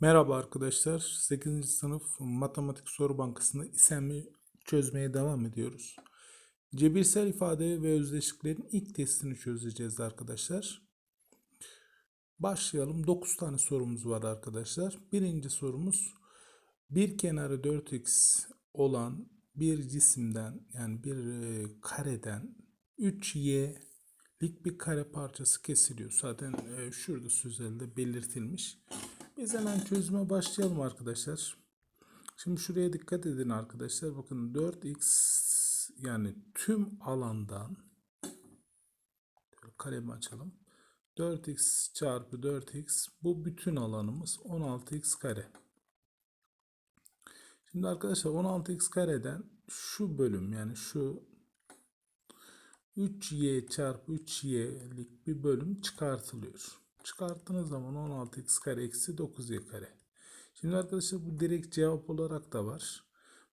Merhaba arkadaşlar. 8. sınıf matematik soru bankasında isimli çözmeye devam ediyoruz. Cebirsel ifade ve özdeşliklerin ilk testini çözeceğiz arkadaşlar. Başlayalım. 9 tane sorumuz var arkadaşlar. Birinci sorumuz bir kenarı 4x olan bir cisimden yani bir e, kareden 3y'lik bir kare parçası kesiliyor. Zaten e, şurada sözelde belirtilmiş. Biz hemen çözüme başlayalım arkadaşlar. Şimdi şuraya dikkat edin arkadaşlar. Bakın 4x yani tüm alandan kalemi açalım. 4x çarpı 4x bu bütün alanımız 16x kare. Şimdi arkadaşlar 16x kareden şu bölüm yani şu 3y çarpı 3y'lik bir bölüm çıkartılıyor. Çıkarttığınız zaman 16x kare eksi 9y kare. Şimdi arkadaşlar bu direkt cevap olarak da var.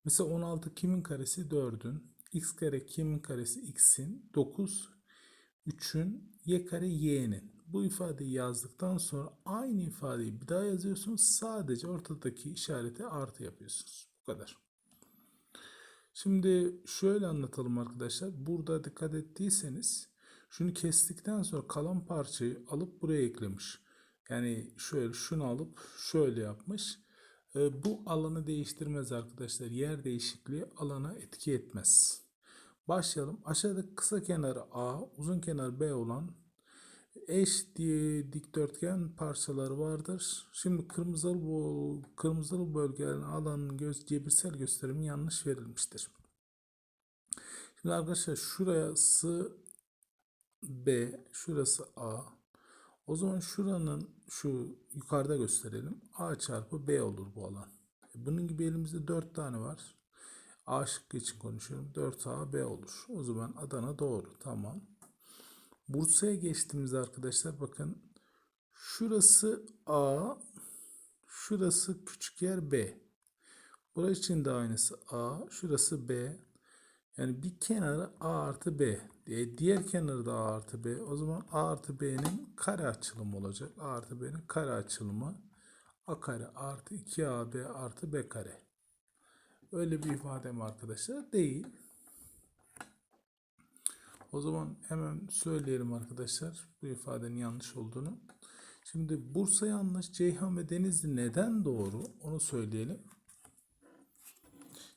Mesela 16 kimin karesi? 4'ün. x kare kimin karesi? x'in. 9 3'ün. y kare y'nin. Bu ifadeyi yazdıktan sonra aynı ifadeyi bir daha yazıyorsunuz. Sadece ortadaki işareti artı yapıyorsunuz. Bu kadar. Şimdi şöyle anlatalım arkadaşlar. Burada dikkat ettiyseniz şunu kestikten sonra kalan parçayı alıp buraya eklemiş. Yani şöyle şunu alıp şöyle yapmış. E, bu alanı değiştirmez arkadaşlar. Yer değişikliği alana etki etmez. Başlayalım. Aşağıda kısa kenarı A, uzun kenar B olan eş diye dikdörtgen parçaları vardır. Şimdi kırmızılı bu kırmızılı bölgelerin alanın göz cebirsel gösterimi yanlış verilmiştir. Şimdi arkadaşlar şurası B, şurası A. O zaman şuranın şu yukarıda gösterelim. A çarpı B olur bu alan. Bunun gibi elimizde 4 tane var. A şıkkı için konuşuyorum. 4A B olur. O zaman Adana doğru. Tamam. Bursa'ya geçtiğimizde arkadaşlar bakın. Şurası A. Şurası küçük yer B. Burası için de aynısı A. Şurası B. Yani bir kenarı A artı B. E, diğer kenarı da A artı B. O zaman A artı B'nin kare açılımı olacak. A artı B'nin kare açılımı A kare artı 2AB artı B kare. Öyle bir ifade mi arkadaşlar? Değil. O zaman hemen söyleyelim arkadaşlar bu ifadenin yanlış olduğunu. Şimdi Bursa yanlış, Ceyhan ve Denizli neden doğru onu söyleyelim.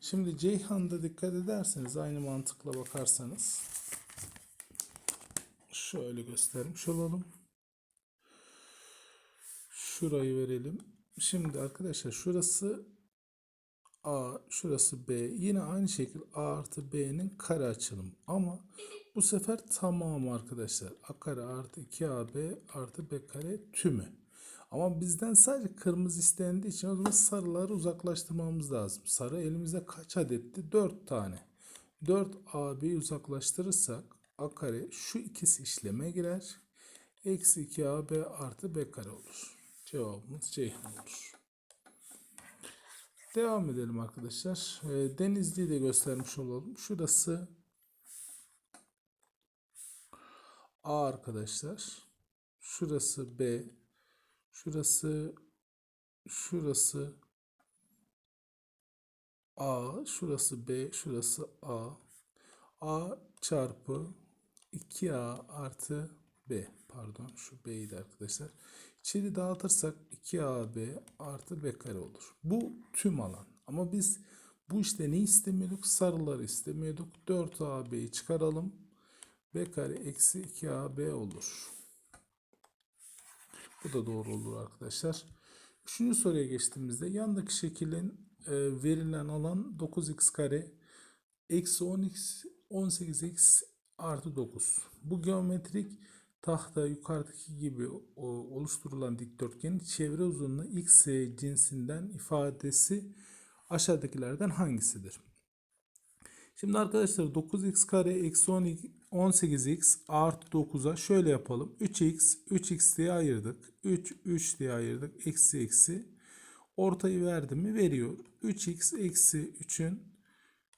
Şimdi Ceyhan'da dikkat ederseniz aynı mantıkla bakarsanız şöyle göstermiş olalım. Şurayı verelim. Şimdi arkadaşlar şurası A, şurası B. Yine aynı şekilde A artı B'nin kare açılımı. Ama bu sefer tamamı arkadaşlar. A kare artı 2AB artı B kare tümü. Ama bizden sadece kırmızı istendiği için o zaman sarıları uzaklaştırmamız lazım. Sarı elimizde kaç adetti? 4 tane. 4 AB'yi uzaklaştırırsak A kare şu ikisi işleme girer. Eksi 2 AB artı B kare olur. Cevabımız Ceyhan olur. Devam edelim arkadaşlar. E, Denizli'yi de göstermiş olalım. Şurası A arkadaşlar. Şurası B. Şurası şurası A, şurası B, şurası A. A çarpı 2A artı B. Pardon şu B'ydi arkadaşlar. İçeri dağıtırsak 2AB artı B kare olur. Bu tüm alan. Ama biz bu işte ne istemiyorduk? Sarıları istemiyorduk. 4AB'yi çıkaralım. B kare eksi 2AB olur. Bu da doğru olur arkadaşlar. Üçüncü soruya geçtiğimizde yandaki şekilin e, verilen alan 9x kare eksi 10x 18x artı 9. Bu geometrik tahta yukarıdaki gibi o, oluşturulan dikdörtgenin çevre uzunluğu x cinsinden ifadesi aşağıdakilerden hangisidir? Şimdi arkadaşlar 9x kare eksi 18x artı 9'a şöyle yapalım. 3x 3x diye ayırdık. 3 3 diye ayırdık. Eksi eksi. Ortayı verdim mi veriyor. 3x eksi 3'ün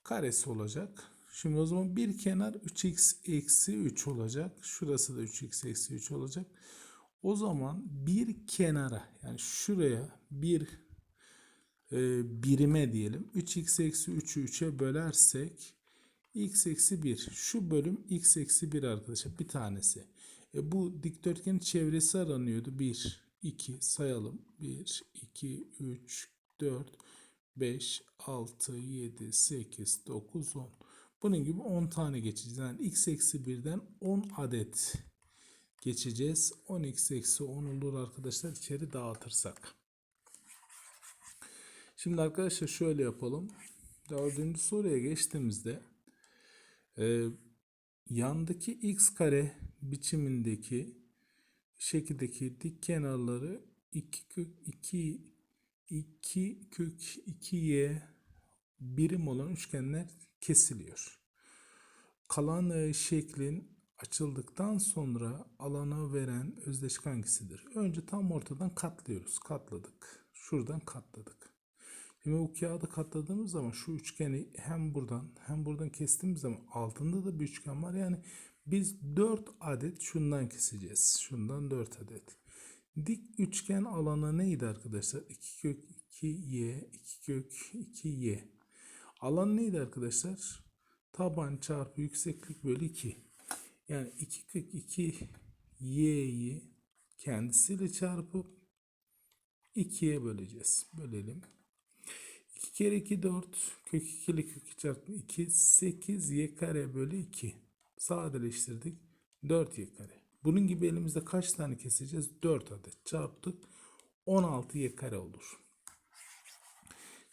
karesi olacak. Şimdi o zaman bir kenar 3x eksi 3 olacak. Şurası da 3x eksi 3 olacak. O zaman bir kenara yani şuraya bir e, birime diyelim 3x eksi 3'ü 3'e bölersek x eksi 1 şu bölüm x eksi 1 arkadaşlar bir tanesi. E, bu dikdörtgenin çevresi aranıyordu 1 2 sayalım 1 2 3 4 5 6 7 8 9 10 bunun gibi 10 tane geçeceğiz. Yani x eksi 1'den 10 adet geçeceğiz. 10x eksi 10 olur arkadaşlar içeri dağıtırsak. Şimdi arkadaşlar şöyle yapalım. Dördüncü soruya geçtiğimizde e, yandaki x kare biçimindeki şekildeki dik kenarları 2 kök 2 2 kök 2y birim olan üçgenler kesiliyor. Kalan e, şeklin açıldıktan sonra alana veren özdeşik hangisidir? Önce tam ortadan katlıyoruz. Katladık. Şuradan katladık. Şimdi bu kağıdı katladığımız zaman şu üçgeni hem buradan hem buradan kestiğimiz zaman altında da bir üçgen var. Yani biz 4 adet şundan keseceğiz. Şundan 4 adet. Dik üçgen alanı neydi arkadaşlar? 2 kök 2y, 2 kök 2y. Alan neydi arkadaşlar? Taban çarpı yükseklik bölü 2. Yani 2 kök 2 y'yi kendisiyle çarpıp 2'ye böleceğiz. Bölelim. 2 kere 2 4 kök 2 ile kök 2 çarpı 2 8 y kare bölü 2. Sadeleştirdik. 4 y kare. Bunun gibi elimizde kaç tane keseceğiz? 4 adet çarptık. 16 y kare olur.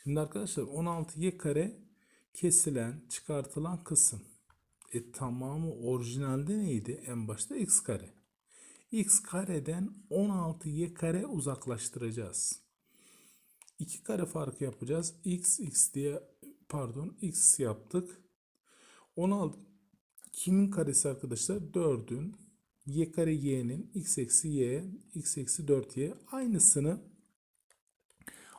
Şimdi arkadaşlar 16 y kare kesilen, çıkartılan kısım. E tamamı orijinalde neydi? En başta x kare. x kareden 16 y kare uzaklaştıracağız. 2 kare farkı yapacağız. x x diye pardon x yaptık. 16 kimin karesi arkadaşlar? 4'ün y kare y'nin x eksi y x eksi 4y aynısını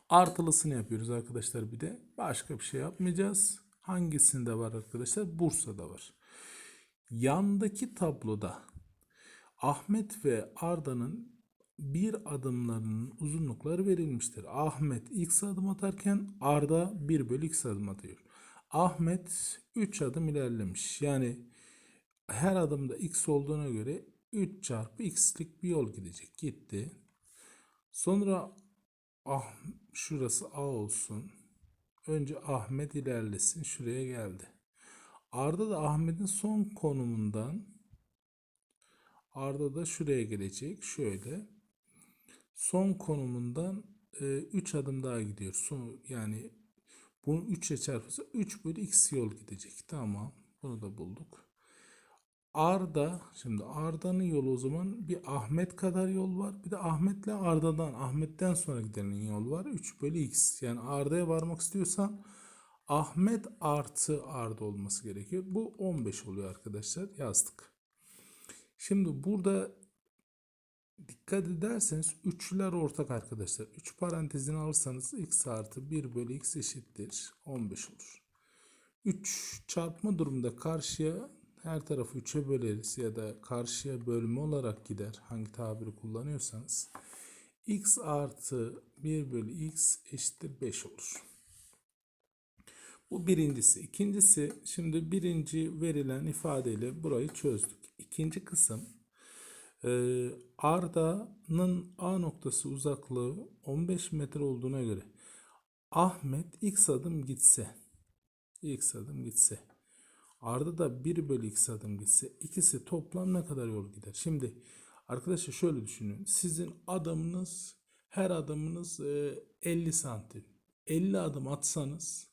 artılısını yapıyoruz arkadaşlar bir de. Başka bir şey yapmayacağız. Hangisinde var arkadaşlar? Bursa'da var. Yandaki tabloda Ahmet ve Arda'nın bir adımlarının uzunlukları verilmiştir. Ahmet x adım atarken Arda 1 bölü x adım atıyor. Ahmet 3 adım ilerlemiş. Yani her adımda x olduğuna göre 3 çarpı x'lik bir yol gidecek. Gitti. Sonra ah şurası A olsun. Önce Ahmet ilerlesin. Şuraya geldi. Arda da Ahmet'in son konumundan Arda da şuraya gelecek. Şöyle. Son konumundan 3 e, adım daha gidiyor. Son, yani bunu 3 ile çarpırsa 3 bölü x yol gidecek. Tamam. Bunu da bulduk. Arda, şimdi Arda'nın yolu o zaman bir Ahmet kadar yol var. Bir de Ahmet'le Arda'dan, Ahmet'ten sonra gidenin yol var. 3 bölü x. Yani Arda'ya varmak istiyorsan Ahmet artı Arda olması gerekiyor. Bu 15 oluyor arkadaşlar. Yazdık. Şimdi burada dikkat ederseniz üçler ortak arkadaşlar. 3 parantezini alırsanız x artı 1 bölü x eşittir. 15 olur. 3 çarpma durumunda karşıya her tarafı 3'e böleriz ya da karşıya bölme olarak gider. Hangi tabiri kullanıyorsanız. x artı 1 bölü x eşittir 5 olur. Bu birincisi. İkincisi şimdi birinci verilen ifadeyle burayı çözdük. İkinci kısım Arda'nın A noktası uzaklığı 15 metre olduğuna göre Ahmet x adım gitse x adım gitse Arda da 1 bölü x adım gitse ikisi toplam ne kadar yol gider? Şimdi arkadaşlar şöyle düşünün. Sizin adımınız her adımınız 50 santim. 50 adım atsanız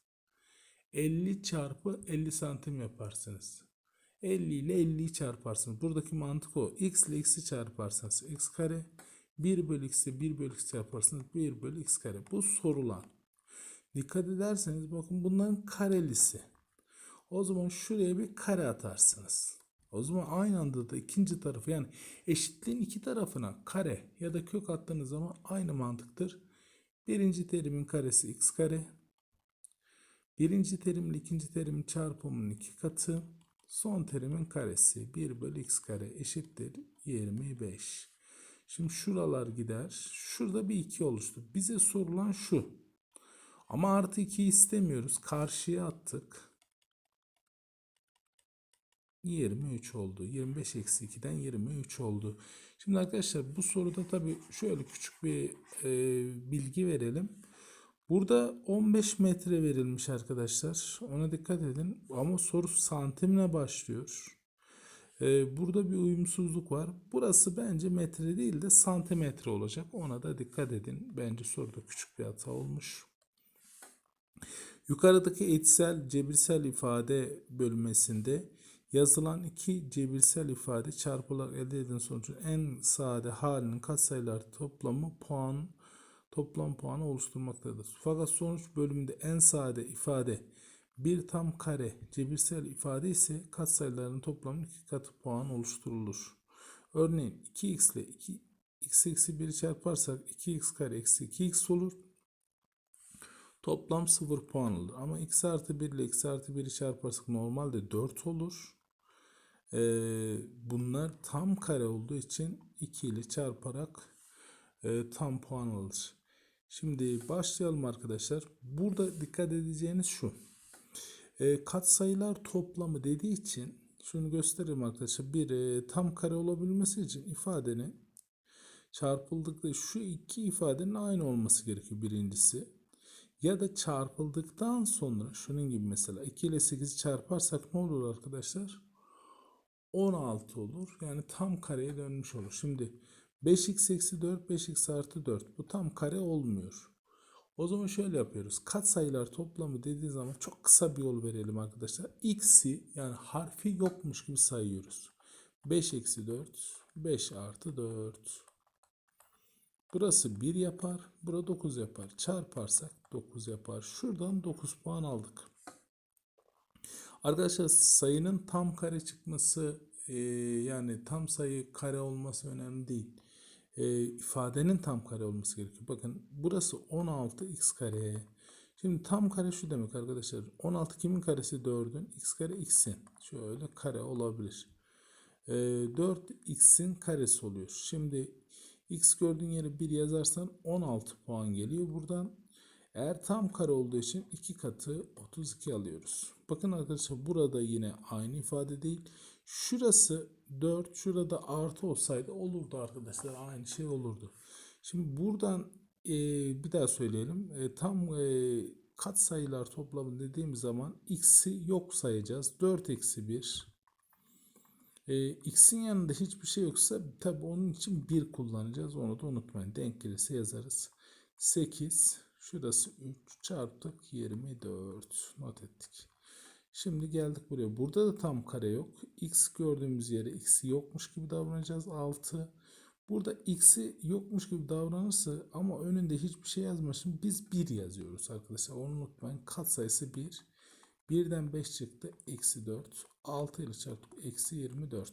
50 çarpı 50 santim yaparsınız. 50 ile 50'yi çarparsınız. Buradaki mantık o. x ile x'i çarparsanız x kare. 1 bölü x'i 1 bölü x yaparsanız 1 bölü x kare. Bu sorulan. Dikkat ederseniz bakın bunların karelisi. O zaman şuraya bir kare atarsınız. O zaman aynı anda da ikinci tarafı yani eşitliğin iki tarafına kare ya da kök attığınız zaman aynı mantıktır. Birinci terimin karesi x kare. Birinci terimle ikinci terimin çarpımının iki katı. Son terimin karesi 1 bölü x kare eşittir 25. Şimdi şuralar gider. Şurada bir 2 oluştu. Bize sorulan şu. Ama artı 2 istemiyoruz. Karşıya attık. 23 oldu. 25 eksi 2'den 23 oldu. Şimdi arkadaşlar bu soruda tabii şöyle küçük bir e, bilgi verelim. Burada 15 metre verilmiş arkadaşlar. Ona dikkat edin. Ama soru santimle başlıyor. E, burada bir uyumsuzluk var. Burası bence metre değil de santimetre olacak. Ona da dikkat edin. Bence soruda küçük bir hata olmuş. Yukarıdaki eşsel cebirsel ifade bölmesinde yazılan iki cebirsel ifade çarpılarak elde edilen sonucun en sade halinin katsayılar toplamı puan toplam puanı oluşturmaktadır. Fakat sonuç bölümünde en sade ifade bir tam kare cebirsel ifade ise katsayıların toplamı iki katı puan oluşturulur. Örneğin 2x ile 2 x eksi 1'i çarparsak 2x kare eksi 2x olur. Toplam 0 puan olur. Ama x artı 1 ile x artı 1'i çarparsak normalde 4 olur. Ee, bunlar tam kare olduğu için 2 ile çarparak e, tam puan alır. Şimdi başlayalım arkadaşlar. Burada dikkat edeceğiniz şu. E, katsayılar toplamı dediği için şunu göstereyim arkadaşlar. Bir e, tam kare olabilmesi için ifadenin çarpıldıkta şu iki ifadenin aynı olması gerekiyor birincisi. Ya da çarpıldıktan sonra şunun gibi mesela 2 ile 8'i çarparsak ne olur arkadaşlar? 16 olur. Yani tam kareye dönmüş olur. Şimdi 5x eksi 4 5x artı 4 bu tam kare olmuyor. O zaman şöyle yapıyoruz. Kat sayılar toplamı dediği zaman çok kısa bir yol verelim arkadaşlar. X'i yani harfi yokmuş gibi sayıyoruz. 5 eksi 4 5 artı 4. Burası 1 yapar. Bura 9 yapar. Çarparsak 9 yapar. Şuradan 9 puan aldık. Arkadaşlar sayının tam kare çıkması e, yani tam sayı kare olması önemli değil. E, ifadenin tam kare olması gerekiyor. Bakın burası 16x kare. Şimdi tam kare şu demek arkadaşlar. 16 kimin karesi 4'ün? x kare x'in. Şöyle kare olabilir. E, 4x'in karesi oluyor. Şimdi x gördüğün yere 1 yazarsan 16 puan geliyor buradan. Eğer tam kare olduğu için 2 katı 32 alıyoruz. Bakın arkadaşlar burada yine aynı ifade değil. Şurası 4, şurada artı olsaydı olurdu arkadaşlar. Aynı şey olurdu. Şimdi buradan e, bir daha söyleyelim. E, tam e, kat sayılar toplamı dediğimiz zaman x'i yok sayacağız. 4 eksi 1. E, x'in yanında hiçbir şey yoksa tabi onun için 1 kullanacağız. Onu da unutmayın. Denk gelirse yazarız. 8 şurası 3 çarptık 24 not ettik. Şimdi geldik buraya. Burada da tam kare yok. X gördüğümüz yere x'i yokmuş gibi davranacağız. 6. Burada x'i yokmuş gibi davranırsa ama önünde hiçbir şey yazmasın. Biz 1 yazıyoruz arkadaşlar. Onu unutmayın. Kat sayısı 1. 1'den 5 çıktı. Eksi 4. 6 ile çarptık. Eksi 24.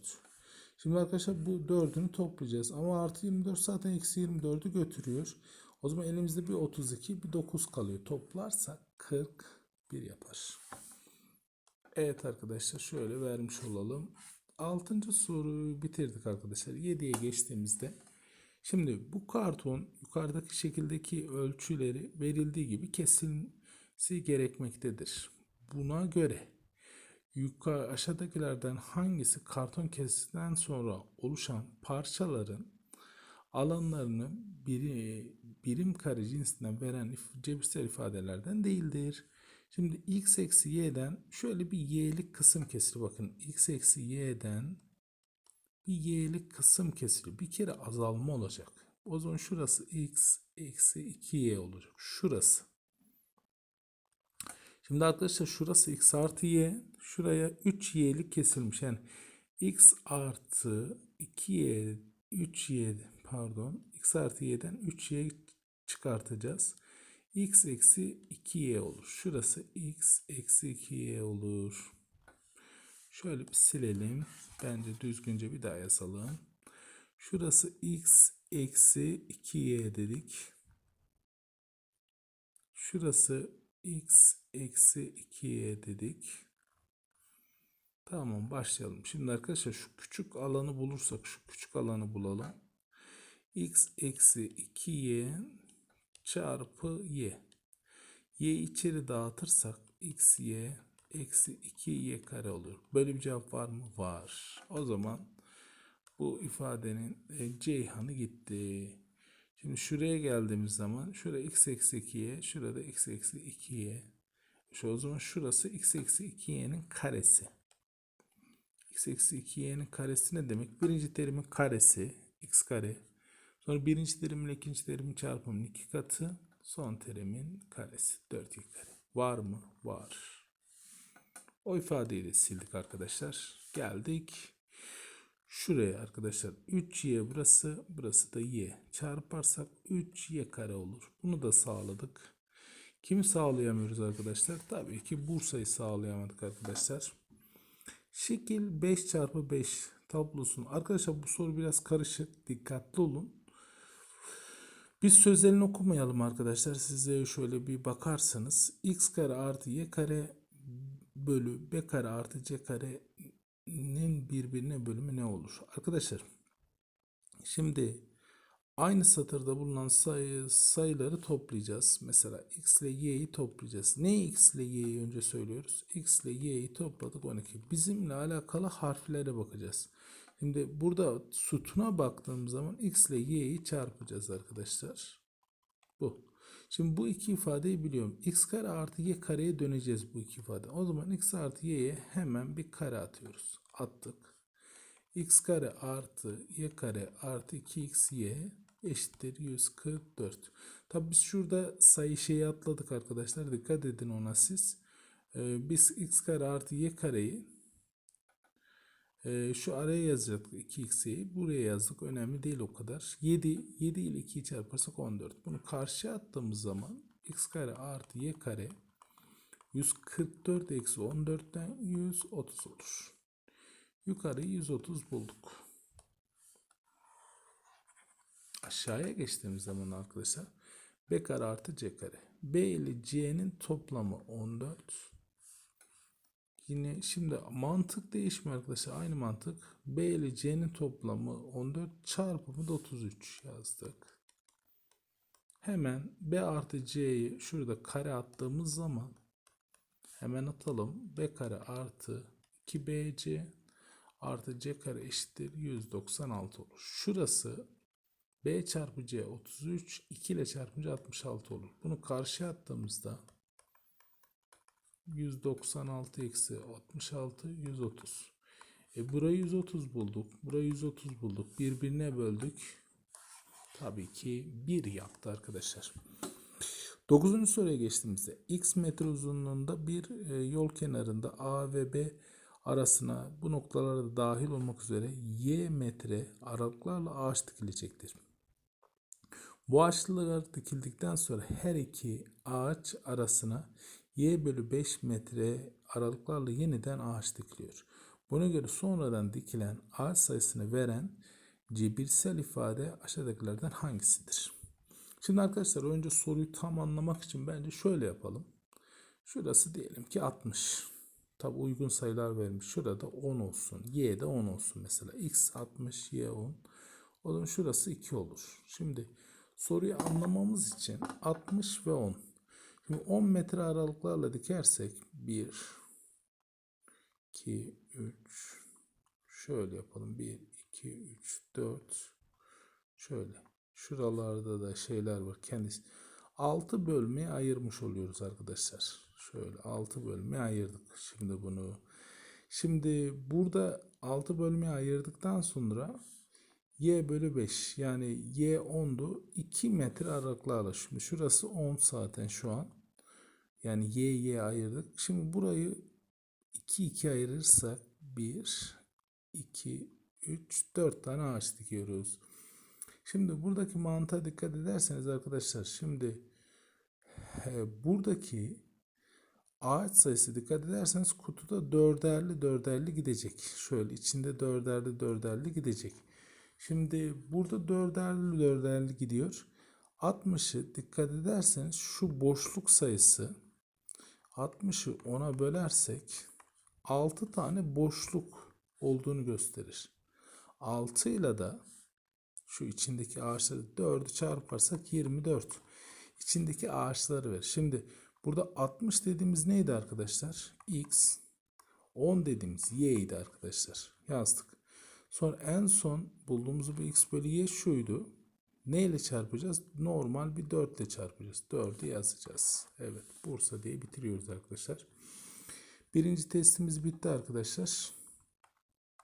Şimdi arkadaşlar bu 4'ünü toplayacağız. Ama artı 24 zaten eksi 24'ü götürüyor. O zaman elimizde bir 32 bir 9 kalıyor. Toplarsak 41 yapar. Evet arkadaşlar şöyle vermiş olalım. Altıncı soruyu bitirdik arkadaşlar. 7'ye geçtiğimizde şimdi bu karton yukarıdaki şekildeki ölçüleri verildiği gibi kesilmesi gerekmektedir. Buna göre yukarı aşağıdakilerden hangisi karton kesitten sonra oluşan parçaların alanlarını biri, birim kare cinsinden veren cebirsel ifadelerden değildir. Şimdi x eksi y'den şöyle bir y'lik kısım kesili. Bakın x eksi y'den bir y'lik kısım kesili. Bir kere azalma olacak. O zaman şurası x eksi 2y olacak. Şurası. Şimdi arkadaşlar şurası x artı y. Şuraya 3y'lik kesilmiş. Yani x artı 2y 3y pardon x artı y'den 3y çıkartacağız x eksi 2y olur. Şurası x eksi 2y olur. Şöyle bir silelim. Bence düzgünce bir daha yazalım. Şurası x eksi 2y dedik. Şurası x eksi 2y dedik. Tamam başlayalım. Şimdi arkadaşlar şu küçük alanı bulursak şu küçük alanı bulalım. x eksi 2y çarpı y. y içeri dağıtırsak x y eksi 2y kare olur. Böyle bir cevap var mı? Var. O zaman bu ifadenin e, ceyhanı gitti. Şimdi şuraya geldiğimiz zaman şurada x eksi 2y, şurada x eksi 2y. Şu o zaman şurası x eksi 2y'nin karesi. x eksi 2y'nin karesi ne demek? Birinci terimin karesi x kare. Sonra birinci terimle ikinci terimin çarpımının iki katı. Son terimin karesi 4y kare. Var mı? Var. O ifadeyi de sildik arkadaşlar. Geldik. Şuraya arkadaşlar 3y burası. Burası da y. Çarparsak 3y kare olur. Bunu da sağladık. Kimi sağlayamıyoruz arkadaşlar? Tabii ki Bursa'yı sağlayamadık arkadaşlar. Şekil 5 çarpı 5 tablosun. Arkadaşlar bu soru biraz karışık. Dikkatli olun. Biz sözelini okumayalım arkadaşlar. Size şöyle bir bakarsanız x kare artı y kare bölü b kare artı c karenin birbirine bölümü ne olur? Arkadaşlar şimdi aynı satırda bulunan sayı, sayıları toplayacağız. Mesela x ile y'yi toplayacağız. Ne x ile y'yi önce söylüyoruz? x ile y'yi topladık 12. Bizimle alakalı harflere bakacağız. Şimdi burada sütuna baktığım zaman x ile y'yi çarpacağız arkadaşlar. Bu. Şimdi bu iki ifadeyi biliyorum. x kare artı y kareye döneceğiz bu iki ifade. O zaman x artı y'ye hemen bir kare atıyoruz. Attık. x kare artı y kare artı 2xy eşittir 144. Tabi biz şurada sayı şeyi atladık arkadaşlar. Dikkat edin ona siz. Ee, biz x kare artı y kareyi ee, şu araya yazacaktık 2x'yi. Buraya yazdık. Önemli değil o kadar. 7. 7 ile 2'yi çarparsak 14. Bunu karşıya attığımız zaman x kare artı y kare 144 eksi 14'ten 130 olur. Yukarı 130 bulduk. Aşağıya geçtiğimiz zaman arkadaşlar b kare artı c kare. b ile c'nin toplamı 14. Yine şimdi mantık değişmiyor arkadaşlar. Aynı mantık. B ile C'nin toplamı 14 çarpımı da 33 yazdık. Hemen B artı C'yi şurada kare attığımız zaman hemen atalım. B kare artı 2BC artı C kare eşittir 196 olur. Şurası B çarpı C 33 2 ile çarpınca 66 olur. Bunu karşıya attığımızda 196 eksi 66 130. E burayı 130 bulduk. Burayı 130 bulduk. Birbirine böldük. Tabii ki 1 yaptı arkadaşlar. 9. soruya geçtiğimizde x metre uzunluğunda bir e, yol kenarında A ve B arasına bu noktalara da dahil olmak üzere y metre aralıklarla ağaç dikilecektir. Bu ağaçlar dikildikten sonra her iki ağaç arasına y bölü 5 metre aralıklarla yeniden ağaç dikiliyor. Buna göre sonradan dikilen ağaç sayısını veren cebirsel ifade aşağıdakilerden hangisidir? Şimdi arkadaşlar önce soruyu tam anlamak için bence şöyle yapalım. Şurası diyelim ki 60. Tabi uygun sayılar vermiş. Şurada 10 olsun. Y de 10 olsun mesela. X 60, Y 10. O zaman şurası 2 olur. Şimdi soruyu anlamamız için 60 ve 10. Şimdi 10 metre aralıklarla dikersek 1 2 3 şöyle yapalım. 1 2 3 4 şöyle. Şuralarda da şeyler var. Kendisi 6 bölmeye ayırmış oluyoruz arkadaşlar. Şöyle 6 bölmeye ayırdık. Şimdi bunu şimdi burada 6 bölmeye ayırdıktan sonra y bölü 5 yani y 10'du 2 metre aralıklarla. Şimdi şurası 10 zaten şu an yani y y ayırdık. Şimdi burayı 2 2 ayırırsak 1 2 3 4 tane ağaç dikiyoruz. Şimdi buradaki mantığa dikkat ederseniz arkadaşlar şimdi he, buradaki ağaç sayısı dikkat ederseniz kutuda dörderli dörderli gidecek. Şöyle içinde dörderli dörderli gidecek. Şimdi burada dörderli dörderli gidiyor. 60'ı dikkat ederseniz şu boşluk sayısı 60'ı 10'a bölersek 6 tane boşluk olduğunu gösterir. 6 ile de Şu içindeki ağaçları 4'ü çarparsak 24. İçindeki ağaçları ver. Şimdi burada 60 dediğimiz neydi arkadaşlar? X. 10 dediğimiz y idi arkadaşlar. Yazdık. Sonra en son bulduğumuz bu x bölü y şuydu. Ne ile çarpacağız? Normal bir 4 ile çarpacağız. 4'ü yazacağız. Evet Bursa diye bitiriyoruz arkadaşlar. Birinci testimiz bitti arkadaşlar.